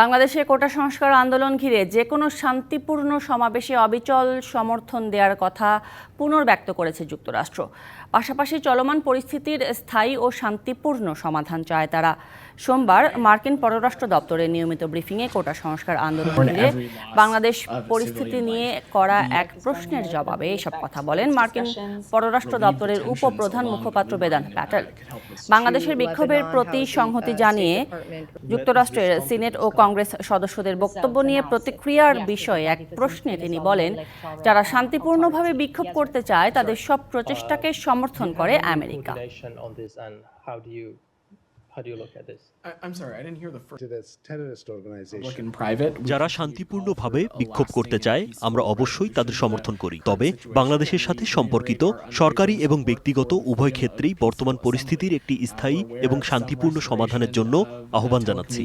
বাংলাদেশে কোটা সংস্কার আন্দোলন ঘিরে যে কোনো শান্তিপূর্ণ সমাবেশে অবিচল সমর্থন দেওয়ার কথা পুনর্ব্যক্ত করেছে যুক্তরাষ্ট্র। পাশাপাশি চলমান পরিস্থিতির স্থায়ী ও শান্তিপূর্ণ সমাধান চায় তারা। সোমবার মার্কিন পররাষ্ট্র দপ্তরের নিয়মিত ব্রিফিংয়ে কোটা সংস্কার আন্দোলন ঘিরে বাংলাদেশ পরিস্থিতি নিয়ে করা এক প্রশ্নের জবাবে এসব কথা বলেন মার্কিন পররাষ্ট্র দপ্তরের উপপ্রধান মুখপাত্র বেদান্ত প্যাটেল। বাংলাদেশের বিক্ষোভের প্রতি সংহতি জানিয়ে যুক্তরাষ্ট্রের সিনেট ও কংগ্রেস সদস্যদের বক্তব্য নিয়ে প্রতিক্রিয়ার বিষয়ে এক প্রশ্নে তিনি বলেন যারা শান্তিপূর্ণভাবে বিক্ষোভ করতে চায় তাদের সব প্রচেষ্টাকে সমর্থন করে আমেরিকা। How do you যারা শান্তিপূর্ণভাবে বিক্ষোভ করতে চায় আমরা অবশ্যই তাদের সমর্থন করি। তবে বাংলাদেশের সাথে সম্পর্কিত সরকারি এবং ব্যক্তিগত উভয় ক্ষেত্রেই বর্তমান পরিস্থিতির একটি স্থায়ী এবং শান্তিপূর্ণ সমাধানের জন্য আহ্বান জানাচ্ছি।